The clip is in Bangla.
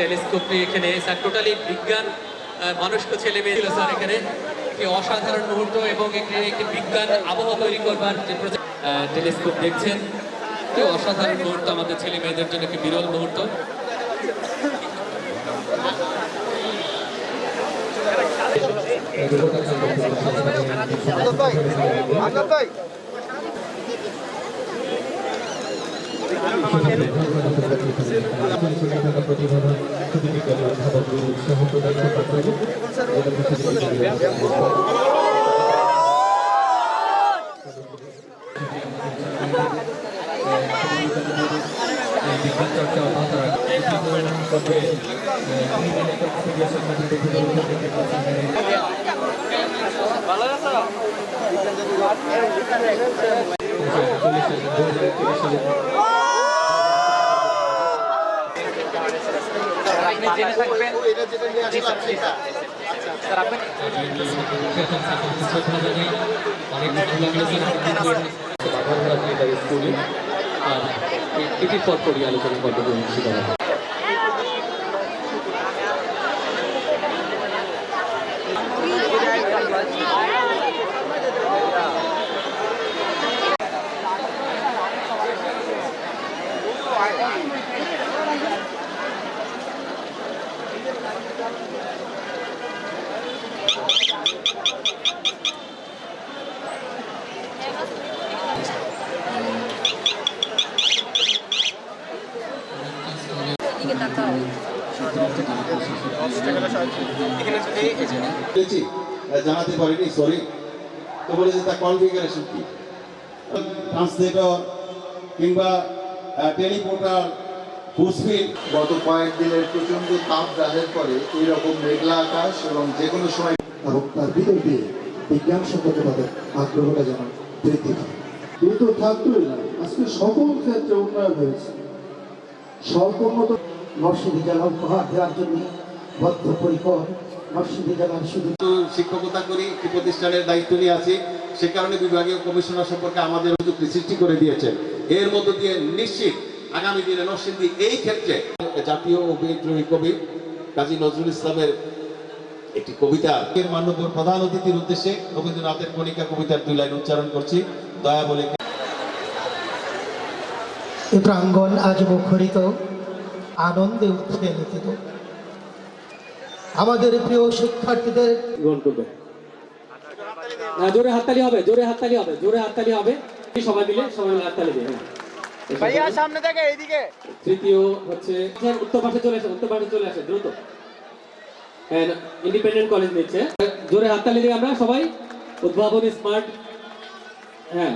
টেলিস্কোপ নিয়ে এখানে স্যার টোটালি বিজ্ঞান আহ, মানুষকে ছেলে মেয়ে স্যার এখানে। একটি অসাধারণ মুহূর্ত এবং এখানে একটি বিজ্ঞান আবহাওয়া তৈরি করবার যে টেলিস্কোপ দেখছেন। একটি অসাধারণ মুহূর্ত আমাদের ছেলে মেয়েদের জন্য একটি বিরল মুহূর্ত। বিজ্ঞানী অধ্যাপক উৎসাহ প্রদান করতে বিজ্ঞান চর্চা অব্যাহত রাখবে করবে আপনি জেনে থাকবেন জি স্যার জি স্যার স্যার আপনি এটির পর পরই আলোচনা পদ্ধতি অনুষ্ঠিত হবে বলেছি জানাতে পারিনি সরি তো বলেছে তার কনফিগারেশন কি? ট্রান্সলেটর কিংবা টেলিপোর্টার ফুসফিল গত কয়েকদিনের প্রচণ্ড তাপ জাহের পরে এইরকম মেঘলা আকাশ এবং যে কোনো সময় এবং তার ভিতর দিয়ে বিজ্ঞান সম্পর্কে তাদের আগ্রহটা যেন বৃদ্ধি পায়। দ্রুত থাকতোই না আজকে সকল ক্ষেত্রে উন্নয়ন হয়েছে। স্বল্পোন্নত মর্শিদি জেলা উপহার দেওয়ার জন্য। বদ্ধপরিকর মর্শিদি জেলার শুধু। শিক্ষকতা করি একটি প্রতিষ্ঠানের দায়িত্ব নিয়ে আছি। সে কারণে বিভাগীয় কমিশনার সম্পর্কে আমাদের যুক্তি সৃষ্টি করে দিয়েছেন। এর মধ্য দিয়ে নিশ্চিত আগামী দিনে নরসিংদী এই ক্ষেত্রে জাতীয় ও বিদ্রোহী কবি কাজী নজরুল ইসলামের একটি কবিতা। এর মান্যবর প্রধান অতিথির উদ্দেশ্যে রবীন্দ্রনাথের কণিকা কবিতার দুই লাইন উচ্চারণ করছি। দয়া বলে এ প্রাঙ্গণ আজ মুখরিত। আনন্দে উৎফুল্লিত আমাদের প্রিয় শিক্ষার্থীদের গ্রহণ করবে। না, জোরে হাততালি হবে জোরে হাততালি হবে জোরে হাততালি হবে। সবাই মিলে সবাই মিলে হাততালি দিয়ে হ্যাঁ। ভাইয়া সামনে থেকে এইদিকে। তৃতীয় হচ্ছে স্যার, উত্তর পাশে চলে আসে উত্তর পাশে চলে আসে দ্রুত। ইন্ডিপেন্ডেন্ট কলেজ নিচ্ছে। জোরে হাততালি দিয়ে আমরা সবাই। উদ্ভাবনী স্মার্ট হ্যাঁ।